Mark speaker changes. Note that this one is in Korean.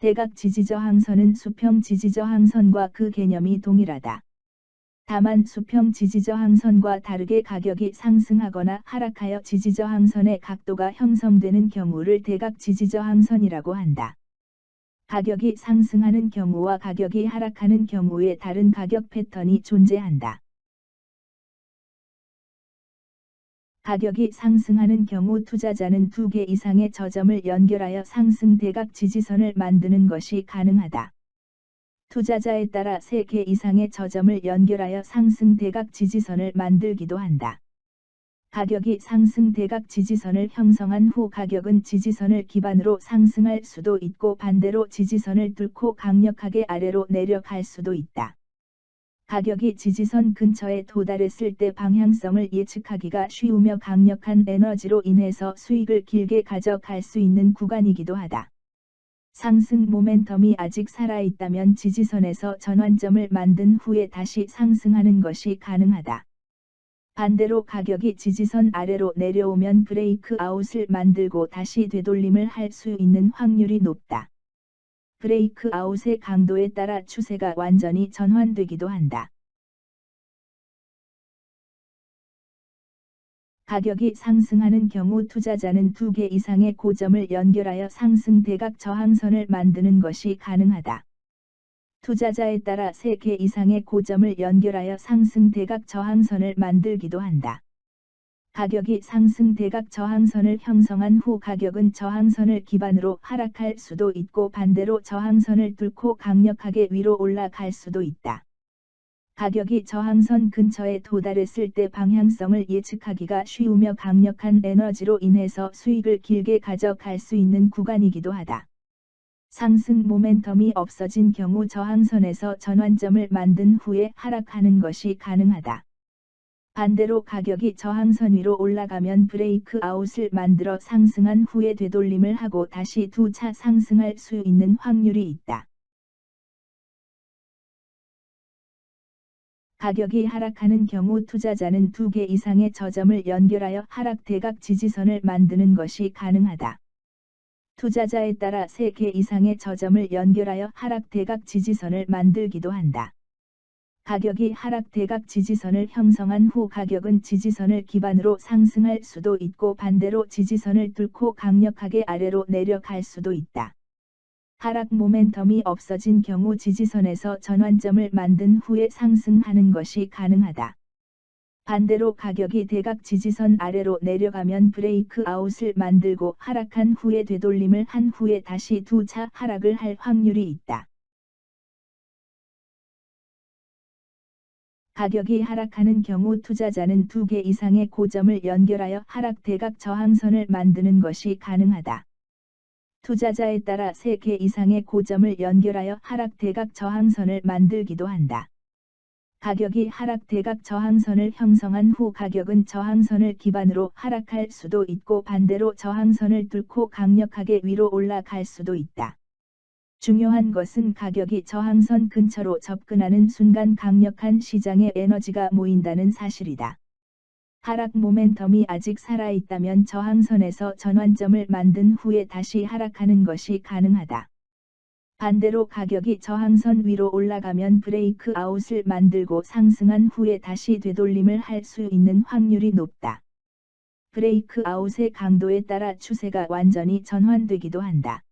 Speaker 1: 대각 지지저항선은 수평 지지저항선과 그 개념이 동일하다. 다만 수평 지지저항선과 다르게 가격이 상승하거나 하락하여 지지저항선의 각도가 형성되는 경우를 대각 지지저항선이라고 한다. 가격이 상승하는 경우와 가격이 하락하는 경우에 다른 가격 패턴이 존재한다. 가격이 상승하는 경우 투자자는 두 개 이상의 저점을 연결하여 상승 대각 지지선을 만드는 것이 가능하다. 투자자에 따라 세개 이상의 저점을 연결하여 상승 대각 지지선을 만들기도 한다. 가격이 상승 대각 지지선을 형성한 후 가격은 지지선을 기반으로 상승할 수도 있고 반대로 지지선을 뚫고 강력하게 아래로 내려갈 수도 있다. 가격이 지지선 근처에 도달했을 때 방향성을 예측하기가 쉬우며 강력한 에너지로 인해서 수익을 길게 가져갈 수 있는 구간이기도 하다. 상승 모멘텀이 아직 살아있다면 지지선에서 전환점을 만든 후에 다시 상승하는 것이 가능하다. 반대로 가격이 지지선 아래로 내려오면 브레이크 아웃을 만들고 다시 되돌림을 할 수 있는 확률이 높다. 브레이크 아웃의 강도에 따라 추세가 완전히 전환되기도 한다. 가격이 상승하는 경우 투자자는 두 개 이상의 고점을 연결하여 상승 대각 저항선을 만드는 것이 가능하다. 투자자에 따라 세 개 이상의 고점을 연결하여 상승 대각 저항선을 만들기도 한다. 가격이 상승 대각 저항선을 형성한 후 가격은 저항선을 기반으로 하락할 수도 있고 반대로 저항선을 뚫고 강력하게 위로 올라갈 수도 있다. 가격이 저항선 근처에 도달했을 때 방향성을 예측하기가 쉬우며 강력한 에너지로 인해서 수익을 길게 가져갈 수 있는 구간이기도 하다. 상승 모멘텀이 없어진 경우 저항선에서 전환점을 만든 후에 하락하는 것이 가능하다. 반대로 가격이 저항선 위로 올라가면 브레이크 아웃을 만들어 상승한 후에 되돌림을 하고 다시 두 차 상승할 수 있는 확률이 있다. 가격이 하락하는 경우 투자자는 두 개 이상의 저점을 연결하여 하락 대각 지지선을 만드는 것이 가능하다. 투자자에 따라 세 개 이상의 저점을 연결하여 하락 대각 지지선을 만들기도 한다. 가격이 하락 대각 지지선을 형성한 후 가격은 지지선을 기반으로 상승할 수도 있고 반대로 지지선을 뚫고 강력하게 아래로 내려갈 수도 있다. 하락 모멘텀이 없어진 경우 지지선에서 전환점을 만든 후에 상승하는 것이 가능하다. 반대로 가격이 대각 지지선 아래로 내려가면 브레이크 아웃을 만들고 하락한 후에 되돌림을 한 후에 다시 두 차 하락을 할 확률이 있다. 가격이 하락하는 경우 투자자는 두 개 이상의 고점을 연결하여 하락 대각 저항선을 만드는 것이 가능하다. 투자자에 따라 세 개 이상의 고점을 연결하여 하락 대각 저항선을 만들기도 한다. 가격이 하락 대각 저항선을 형성한 후 가격은 저항선을 기반으로 하락할 수도 있고 반대로 저항선을 뚫고 강력하게 위로 올라갈 수도 있다. 중요한 것은 가격이 저항선 근처로 접근하는 순간 강력한 시장의 에너지가 모인다는 사실이다. 하락 모멘텀이 아직 살아있다면 저항선에서 전환점을 만든 후에 다시 하락하는 것이 가능하다. 반대로 가격이 저항선 위로 올라가면 브레이크 아웃을 만들고 상승한 후에 다시 되돌림을 할 수 있는 확률이 높다. 브레이크 아웃의 강도에 따라 추세가 완전히 전환되기도 한다.